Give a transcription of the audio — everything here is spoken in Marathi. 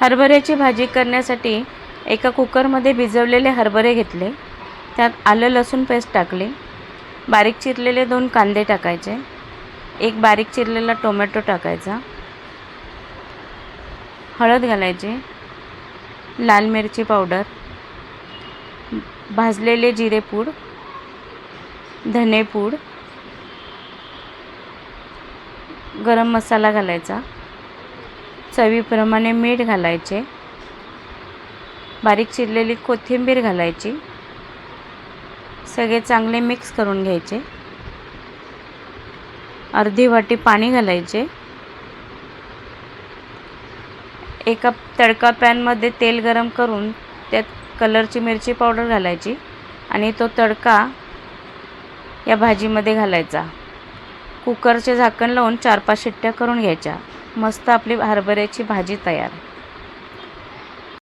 हरभऱ्याची भाजी करण्यासाठी एका कुकरमध्ये भिजवलेले हरभरे घेतले. त्यात आलं लसूण पेस्ट टाकली. बारीक चिरलेले दोन कांदे टाकायचे. एक बारीक चिरलेला टोमॅटो टाकायचा. हळद घालायची. लाल मिरची पावडर. भाजलेले जिरेपूड धनेपूड गरम मसाला घालायचा. चवीप्रमाणे मीठ घालायचे. बारीक चिरलेली कोथिंबीर घालायची. सगळे चांगले मिक्स करून घ्यायचे. अर्धी वाटी पाणी घालायचे. एका तडका पॅनमध्ये तेल गरम करून त्यात कलरची मिरची पावडर घालायची आणि तो तडका या भाजीमध्ये घालायचा. कुकरचे झाकण लावून चार पाच शिट्ट्या करून घ्यायच्या. मस्त आपली हरभऱ्याची भाजी तयार.